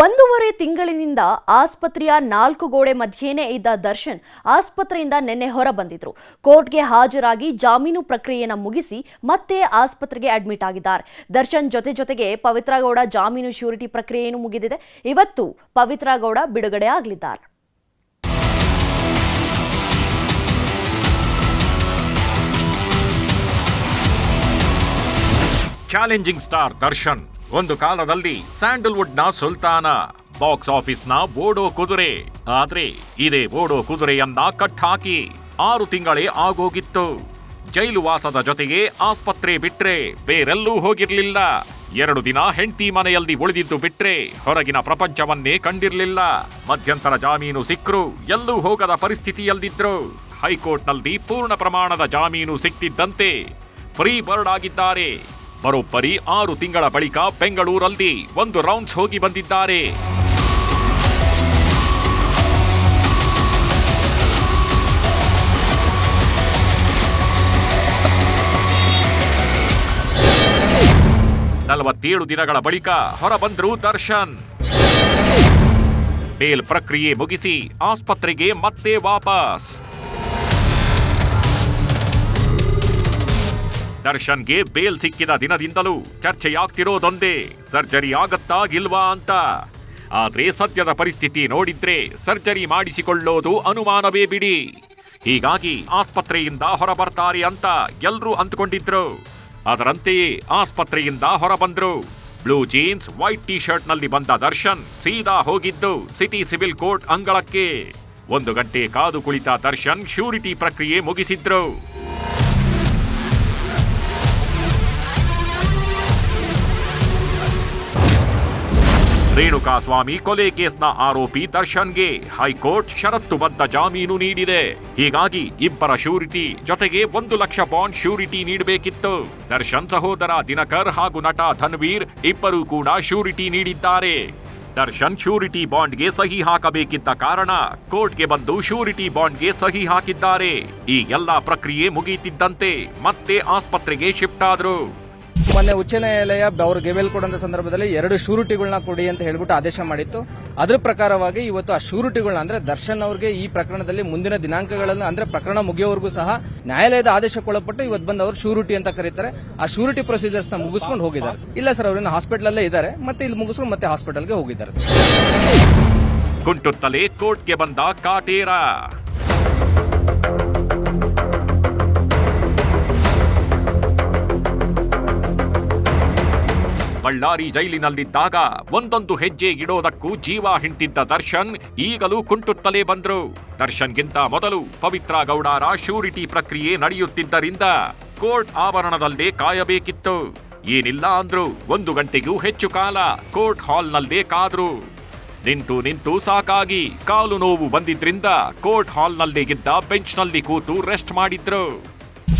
ಒಂದೂವರೆ ತಿಂಗಳಿನಿಂದ ಆಸ್ಪತ್ರೆಯ ನಾಲ್ಕು ಗೋಡೆ ಮಧ್ಯೆನೇ ಇದ್ದ ದರ್ಶನ್ ಆಸ್ಪತ್ರೆಯಿಂದ ನಿನ್ನೆ ಹೊರ ಬಂದಿದ್ರು ಕೋರ್ಟ್ಗೆ ಹಾಜರಾಗಿ ಜಾಮೀನು ಪ್ರಕ್ರಿಯೆಯನ್ನು ಮುಗಿಸಿ ಮತ್ತೆ ಆಸ್ಪತ್ರೆಗೆ ಅಡ್ಮಿಟ್ ಆಗಿದ್ದಾರೆ. ದರ್ಶನ್ ಜೊತೆ ಜೊತೆಗೆ ಪವಿತ್ರ ಗೌಡ ಜಾಮೀನು ಶ್ಯೂರಿಟಿ ಪ್ರಕ್ರಿಯೆಯನ್ನು ಮುಗಿದಿದೆ. ಇವತ್ತು ಪವಿತ್ರ ಗೌಡ ಬಿಡುಗಡೆ ಆಗಲಿದ್ದಾರೆ. ಚಾಲೆಂಜಿಂಗ್ ಸ್ಟಾರ್ ದರ್ಶನ್ ಒಂದು ಕಾಲದಲ್ಲಿ ಸ್ಯಾಂಡಲ್ವುಡ್ನ ಸುಲ್ತಾನ, ಬಾಕ್ಸ್ ಆಫೀಸ್ನ ಓಡೋ ಕುದುರೆ. ಆದ್ರೆ ಇದೇ ಬೋಡೋ ಕುದುರೆಯನ್ನ ಕಟ್ ಹಾಕಿ ಆರು ತಿಂಗಳೇ ಆಗೋಗಿತ್ತು. ಜೈಲು ವಾಸದ ಜೊತೆಗೆ ಆಸ್ಪತ್ರೆ ಬಿಟ್ರೆ ಬೇರೆಲ್ಲೂ ಹೋಗಿರ್ಲಿಲ್ಲ. ಎರಡು ದಿನ ಹೆಂಡತಿ ಮನೆಯಲ್ಲಿ ಉಳಿದಿದ್ದು ಬಿಟ್ರೆ ಹೊರಗಿನ ಪ್ರಪಂಚವನ್ನೇ ಕಂಡಿರ್ಲಿಲ್ಲ. ಮಧ್ಯಂತರ ಜಾಮೀನು ಸಿಕ್ಕರು ಎಲ್ಲೂ ಹೋಗದ ಪರಿಸ್ಥಿತಿಯಲ್ಲಿದ್ರು. ಹೈಕೋರ್ಟ್ನಲ್ಲಿ ಪೂರ್ಣ ಪ್ರಮಾಣದ ಜಾಮೀನು ಸಿಕ್ತಿದ್ದಂತೆ ಫ್ರೀ ಬರ್ಡ್ ಆಗಿದ್ದಾರೆ. ಬರೋಬ್ಬರಿ ಆರು ತಿಂಗಳ ಬಳಿಕ ಬೆಂಗಳೂರಲ್ಲಿ ಒಂದು ರೌಂಡ್ಸ್ ಹೋಗಿ ಬಂದಿದ್ದಾರೆ. ನಲವತ್ತೇಳು ದಿನಗಳ ಬಳಿಕ ಹೊರಬಂದ್ರು ದರ್ಶನ್. ಬೇಲ್ ಪ್ರಕ್ರಿಯೆ ಮುಗಿಸಿ ಆಸ್ಪತ್ರೆಗೆ ಮತ್ತೆ ವಾಪಸ್. ದರ್ಶನ್ಗೆ ಬೇಲ್ ಸಿಕ್ಕಿದ ದಿನದಿಂದಲೂ ಚರ್ಚೆಯಾಗ್ತಿರೋದೊಂದೇ, ಸರ್ಜರಿ ಆಗತ್ತಾ ಇಲ್ವಾ ಅಂತ. ಆದ್ರೆ ಸದ್ಯದ ಪರಿಸ್ಥಿತಿ ನೋಡಿದ್ರೆ ಸರ್ಜರಿ ಮಾಡಿಸಿಕೊಳ್ಳೋದು ಅನುಮಾನವೇ ಬಿಡಿ. ಹೀಗಾಗಿ ಆಸ್ಪತ್ರೆಯಿಂದ ಹೊರಬರ್ತಾರೆ ಅಂತ ಎಲ್ರೂ ಅಂದ್ಕೊಂಡಿದ್ರು. ಅದರಂತೆಯೇ ಆಸ್ಪತ್ರೆಯಿಂದ ಹೊರಬಂದ್ರು. ಬ್ಲೂ ಜೀನ್ಸ್, ವೈಟ್ ಟಿ ಶರ್ಟ್ನಲ್ಲಿ ಬಂದ ದರ್ಶನ್ ಸೀದಾ ಹೋಗಿದ್ದು ಸಿಟಿ ಸಿವಿಲ್ ಕೋರ್ಟ್ ಅಂಗಳಕ್ಕೆ. ಒಂದು ಗಂಟೆ ಕಾದು ಕುಳಿತ ದರ್ಶನ್ ಶ್ಯೂರಿಟಿ ಪ್ರಕ್ರಿಯೆ ಮುಗಿಸಿದ್ರು. ರೇಣುಕಾಸ್ವಾಮಿ ಕೊಲೆ ಕೇಸ್ನ ಆರೋಪಿ ದರ್ಶನ್ಗೆ ಹೈಕೋರ್ಟ್ ಷರತ್ತುಬದ್ಧ ಜಾಮೀನು ನೀಡಿದೆ. ಹೀಗಾಗಿ ಇಬ್ಬರ ಶ್ಯೂರಿಟಿ ಜೊತೆಗೆ ಒಂದು ಲಕ್ಷ ಬಾಂಡ್ ಶ್ಯೂರಿಟಿ ನೀಡಬೇಕಿತ್ತು. ದರ್ಶನ್ ಸಹೋದರ ದಿನಕರ್ ಹಾಗೂ ನಟ ಧನ್ವೀರ್ ಇಬ್ಬರೂ ಕೂಡ ಶ್ಯೂರಿಟಿ ನೀಡಿದ್ದಾರೆ. ದರ್ಶನ್ ಶ್ಯೂರಿಟಿ ಬಾಂಡ್ಗೆ ಸಹಿ ಹಾಕಬೇಕಿದ್ದ ಕಾರಣ ಕೋರ್ಟ್ಗೆ ಬಂದು ಶ್ಯೂರಿಟಿ ಬಾಂಡ್ಗೆ ಸಹಿ ಹಾಕಿದ್ದಾರೆ. ಈ ಎಲ್ಲಾ ಪ್ರಕ್ರಿಯೆ ಮುಗಿಯುತ್ತಿದ್ದಂತೆ ಮತ್ತೆ ಆಸ್ಪತ್ರೆಗೆ ಶಿಫ್ಟ್ ಆದ್ರು. ಮೊನ್ನೆ ಉಚ್ಚ ನ್ಯಾಯಾಲಯ ಅವರು ಗೆವೆಲ್ ಕೊಡುವಂತ ಸಂದರ್ಭದಲ್ಲಿ ಎರಡು ಶೂರಿಟಿಗಳನ್ನ ಕೊಡಿ ಅಂತ ಹೇಳ್ಬಿಟ್ಟು ಆದೇಶ ಮಾಡಿತ್ತು. ಅದ್ರ ಪ್ರಕಾರವಾಗಿ ಇವತ್ತು ಆ ಶೂರಿಟಿಗಳನ್ನ ಅಂದ್ರೆ ದರ್ಶನ್ ಅವರಿಗೆ ಈ ಪ್ರಕರಣದಲ್ಲಿ ಮುಂದಿನ ದಿನಾಂಕಗಳನ್ನು ಅಂದ್ರೆ ಪ್ರಕರಣ ಮುಗಿಯೋವರೆಗೂ ಸಹ ನ್ಯಾಯಾಲಯದ ಆದೇಶಕ್ಕೊಳಪಟ್ಟು ಇವತ್ತು ಬಂದು ಅವರು ಶೂರಿಟಿ ಅಂತ ಕರೀತಾರೆ. ಆ ಶೂರಿಟಿ ಪ್ರೊಸೀಜರ್ಸ್ನ ಮುಗಿಸ್ಕೊಂಡು ಹೋಗಿದ್ದಾರೆ. ಇಲ್ಲ ಸರ್ ಅವ್ರನ್ನ ಹಾಸ್ಪಿಟಲ್ ಅಲ್ಲೇ ಇದ್ದಾರೆ. ಮತ್ತೆ ಇಲ್ಲಿ ಮುಗಿಸ್ಕೊಂಡು ಮತ್ತೆ ಹಾಸ್ಪಿಟಲ್ಗೆ ಹೋಗಿದ್ದಾರೆ ಸರ್. ಕುಂಟುತ್ತಲೇ ಕೋರ್ಟ್ಗೆ ಬಂದ ಕಾಟೇರ. ಬಳ್ಳಾರಿ ಜೈಲಿನಲ್ಲಿದ್ದಾಗ ಒಂದೊಂದು ಹೆಜ್ಜೆ ಇಡೋದಕ್ಕೂ ಜೀವ ಹಿಂಟಿದ್ದ ದರ್ಶನ್ ಈಗಲೂ ಕುಂಟುತ್ತಲೇ ಬಂದ್ರು. ದರ್ಶನ್ಗಿಂತ ಮೊದಲು ಪವಿತ್ರ ಗೌಡರ ಶ್ಯೂರಿಟಿ ಪ್ರಕ್ರಿಯೆ ನಡೆಯುತ್ತಿದ್ದರಿಂದ ಕೋರ್ಟ್ ಆವರಣದಲ್ಲೇ ಕಾಯಬೇಕಿತ್ತು. ಏನಿಲ್ಲ ಅಂದ್ರು ಒಂದು ಗಂಟೆಗೂ ಹೆಚ್ಚು ಕಾಲ ಕೋರ್ಟ್ ಹಾಲ್ನಲ್ಲೇ ಕಾದ್ರು. ನಿಂತು ನಿಂತು ಸಾಕಾಗಿ ಕಾಲು ನೋವು ಬಂದಿದ್ರಿಂದ ಕೋರ್ಟ್ ಹಾಲ್ನಲ್ಲಿ ಇದ್ದ ಬೆಂಚ್ನಲ್ಲಿ ಕೂತು ರೆಸ್ಟ್ ಮಾಡಿದ್ರು.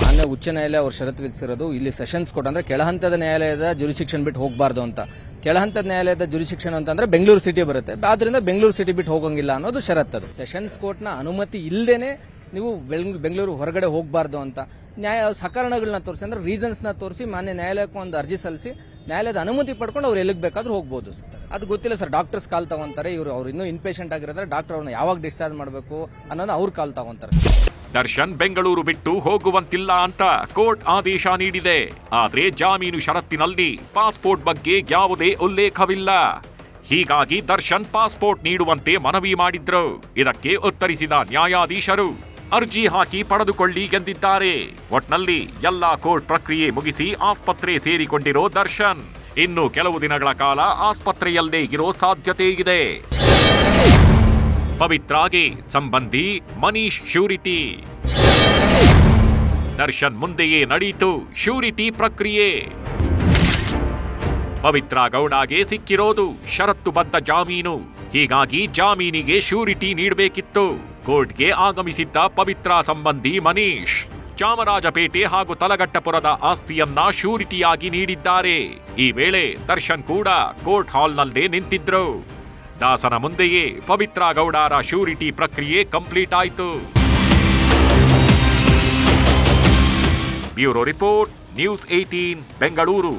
ಮಾನ್ಯ ಉಚ್ಚ ನ್ಯಾಯಾಲಯ ಅವರು ಷರತ್ತು ವಿಧಿಸಿರೋದು. ಇಲ್ಲಿ ಸೆಷನ್ಸ್ ಕೋರ್ಟ್ ಅಂದ್ರೆ ಕೆಳಹಂತದ ನ್ಯಾಯಾಲಯದ ಜುರಿಶಿಕ್ಷನ್ ಬಿಟ್ಟು ಹೋಗಬಾರ್ದು ಅಂತ. ಕೆಳಹಂತದ ನ್ಯಾಯಾಲಯದ ಜುರಿಶಿಕ್ಷನ್ ಅಂತಂದ್ರೆ ಬೆಂಗಳೂರು ಸಿಟಿ ಬರುತ್ತೆ. ಆದ್ರಿಂದ ಬೆಂಗಳೂರು ಸಿಟಿ ಬಿಟ್ಟು ಹೋಗಂಗಿಲ್ಲ ಅನ್ನೋದು ಷರತ್ತದು ಸೆಷನ್ಸ್ ಕೋರ್ಟ್ನ ಅನುಮತಿ ಇಲ್ಲದೇನೆ ನೀವು ಬೆಂಗ್- ಬೆಂಗಳೂರು ಹೊರಗಡೆ ಹೋಗಬಾರ್ದು ಅಂತ. ನ್ಯಾಯ, ಸಕಾರಣಗಳನ್ನ ತೋರಿಸಿ ಅಂದ್ರೆ ರೀಸನ್ಸ್ನ ತೋರಿಸಿ ಮಾನ್ಯ ನ್ಯಾಯಾಲಯಕ್ಕೆ ಒಂದು ಅರ್ಜಿ ಸಲ್ಲಿಸಿ ನ್ಯಾಯಾಲಯದ ಅನುಮತಿ ಪಡ್ಕೊಂಡು ಅವ್ರು ಎಲ್ಲಿಗೆ ಬೇಕಾದ್ರೂ ಹೋಗ್ಬೋದು. ಅದು ಗೊತ್ತಿಲ್ಲ ಸರ್ ಡಾಕ್ಟರ್ಸ್ ಕಾಲ್ ತಗೊಂತಾರೆ, ಇವರು ಅವ್ರು ಇನ್ನೂ ಇನ್ಪೇಷಂಟ್ ಆಗಿರೋದ್ರೆ ಡಾಕ್ಟರ್ ಅವ್ರನ್ನ ಯಾವಾಗ ಡಿಸ್ಚಾರ್ಜ್ ಮಾಡಬೇಕು ಅನ್ನೋದು ಅವ್ರು ಕಾಲ್ ತಗೊಂತಾರೆ. ದರ್ಶನ್ ಬೆಂಗಳೂರು ಬಿಟ್ಟು ಹೋಗುವಂತಿಲ್ಲ ಅಂತ ಕೋರ್ಟ್ ಆದೇಶ ನೀಡಿದೆ. ಆದರೆ ಜಾಮೀನು ಷರತ್ತಿನಲ್ಲಿ ಪಾಸ್ಪೋರ್ಟ್ ಬಗ್ಗೆ ಯಾವುದೇ ಉಲ್ಲೇಖವಿಲ್ಲ. ಹೀಗಾಗಿ ದರ್ಶನ್ ಪಾಸ್ಪೋರ್ಟ್ ನೀಡುವಂತೆ ಮನವಿ ಮಾಡಿದ್ರು. ಇದಕ್ಕೆ ಉತ್ತರಿಸಿದ ನ್ಯಾಯಾಧೀಶರು, ಅರ್ಜಿ ಹಾಕಿ ಪಡೆದುಕೊಳ್ಳಿ ಎಂದಿದ್ದಾರೆ. ಒಟ್ನಲ್ಲಿ ಎಲ್ಲಾ ಕೋರ್ಟ್ ಪ್ರಕ್ರಿಯೆ ಮುಗಿಸಿ ಆಸ್ಪತ್ರೆ ಸೇರಿಕೊಂಡಿರೋ ದರ್ಶನ್, ಇನ್ನು ಕೆಲವು ದಿನಗಳ ಕಾಲ ಆಸ್ಪತ್ರೆಯಲ್ಲೇ ಇರೋ ಸಾಧ್ಯತೆ ಇದೆ. ಪವಿತ್ರಾಗೆ ಸಂಬಂಧಿ ಮನೀಶ್ ಶ್ಯೂರಿಟಿ. ದರ್ಶನ್ ಮುಂದೆಯೇ ನಡೀತು ಶ್ಯೂರಿಟಿ ಪ್ರಕ್ರಿಯೆ. ಪವಿತ್ರ ಗೌಡಗೆ ಸಿಕ್ಕಿರೋದು ಷರತ್ತುಬದ್ಧ ಜಾಮೀನು. ಹೀಗಾಗಿ ಜಾಮೀನಿಗೆ ಶ್ಯೂರಿಟಿ ನೀಡಬೇಕಿತ್ತು. ಕೋರ್ಟ್ಗೆ ಆಗಮಿಸಿದ್ದ ಪವಿತ್ರ ಸಂಬಂಧಿ ಮನೀಶ್ ಚಾಮರಾಜಪೇಟೆ ಹಾಗೂ ತಲಗಟ್ಟಪುರದ ಆಸ್ತಿಯನ್ನ ಶ್ಯೂರಿಟಿಯಾಗಿ ನೀಡಿದ್ದಾರೆ. ಈ ವೇಳೆ ದರ್ಶನ್ ಕೂಡ ಕೋರ್ಟ್ ಹಾಲ್ನಲ್ಲೇ ನಿಂತಿದ್ರು. ದಾಸನ ಮುಂದೆಯೇ ಪವಿತ್ರ ಗೌಡರ ಶ್ಯೂರಿಟಿ ಪ್ರಕ್ರಿಯೆ ಕಂಪ್ಲೀಟ್ ಆಯಿತು. Bureau report news eighteen Bengaluru.